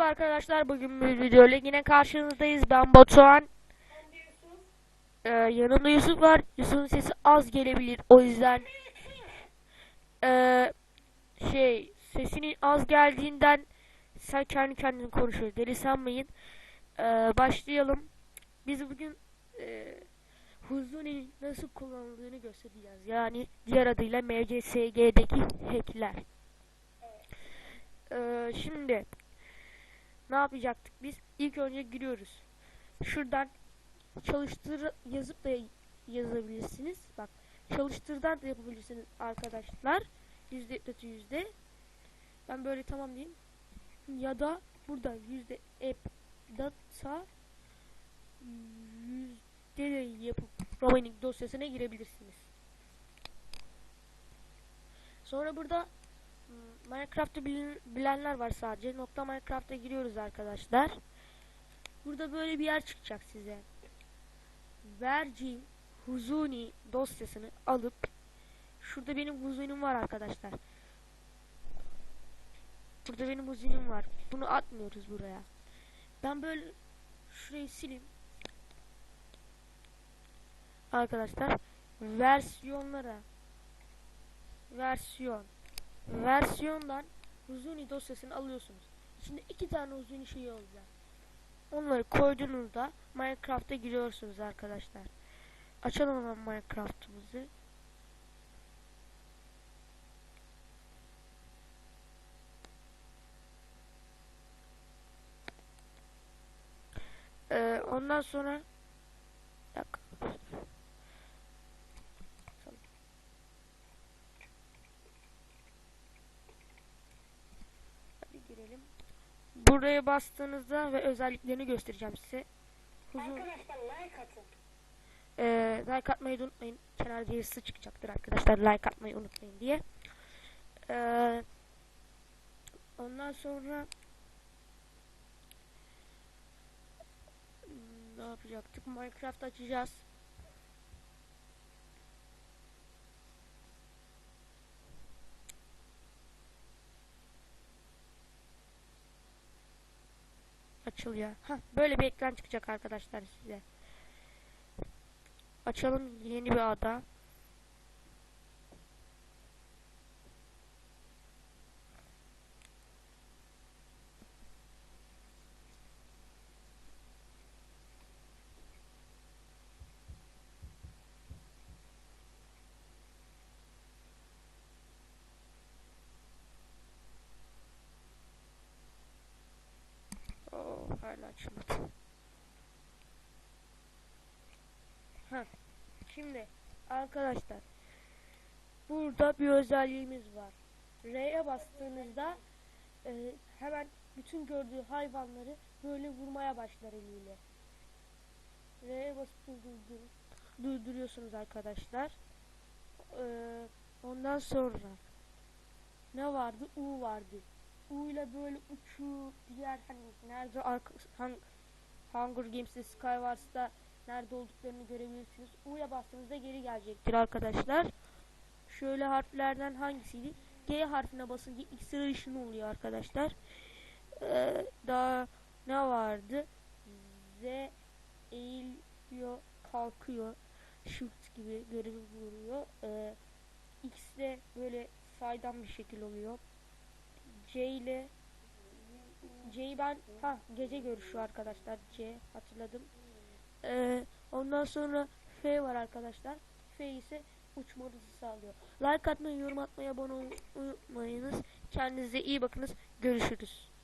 Merhaba arkadaşlar bugün bir video ile yine karşınızdayız. Ben Batuhan. Ee, yanımda Yusuf var. Yusuf'un sesi az gelebilir o yüzden ee, şey sesinin az geldiğinden sen kendi kendine konuşuyor. Deli sanmayın. Ee, başlayalım. Biz bugün ee, Huzuni'nin nasıl kullanıldığını göstereceğiz. Yani diğer adıyla MCSG'deki hackler. Ee, şimdi ne yapacaktık biz? İlk önce giriyoruz. Şuradan çalıştır yazıp da yazabilirsiniz. Bak çalıştırdan da yapabilirsiniz arkadaşlar. Yüzde kötü yüzde. Ben böyle tamam diyeyim. Ya da burada yüzde app data yüzde de yapıp roaming dosyasına girebilirsiniz. Sonra burada Minecraft'ı bil- bilenler var sadece. Nokta Minecraft'a giriyoruz arkadaşlar. Burada böyle bir yer çıkacak size. Vereceğim Huzuni dosyasını alıp şurada benim Huzuni'm var arkadaşlar. Burada benim Huzuni'm var. Bunu atmıyoruz buraya. Ben böyle şurayı sileyim. Arkadaşlar versiyonlara versiyon versiyondan Huzuni dosyasını alıyorsunuz. İçinde iki tane Huzuni şeyi olacak. Onları koyduğunuzda Minecraft'a giriyorsunuz arkadaşlar. Açalım hemen Minecraft'ımızı. Ee, ondan sonra dakika. Buraya bastığınızda ve özelliklerini göstereceğim size. Huzur, Arkadaşlar like atın. Ee, like atmayı da unutmayın. Kenarda yazısı çıkacaktır arkadaşlar. Like atmayı unutmayın diye. Ee, ondan sonra ne yapacaktık? Minecraft açacağız. Açılıyor. Hah, böyle bir ekran çıkacak arkadaşlar size. Açalım yeni bir ada. Hala açılmadı. Ha, şimdi arkadaşlar burada bir özelliğimiz var. R'ye bastığınızda e, hemen bütün gördüğü hayvanları böyle vurmaya başlar eliyle. R'ye basıp durdur, durduruyorsunuz arkadaşlar. Ee, ondan sonra ne vardı? U vardı. İle böyle uçup diğer hani nerede arka, hang, Hunger Games'te Skywars'ta nerede olduklarını görebilirsiniz. U'ya bastığınızda geri gelecektir arkadaşlar. Şöyle harflerden hangisiydi? G harfine basınca acceleration oluyor arkadaşlar. Ee, daha ne vardı? Z eğiliyor, kalkıyor. Shift gibi görevi vuruyor. Ee, X de böyle saydam bir şekil oluyor. C ile C'yi ben ha gece görüşü arkadaşlar C hatırladım. Ee, ondan sonra F var arkadaşlar. F ise uçmanızı sağlıyor. Like atmayı, yorum atmayı, abone olmayı unutmayınız. Kendinize iyi bakınız. Görüşürüz.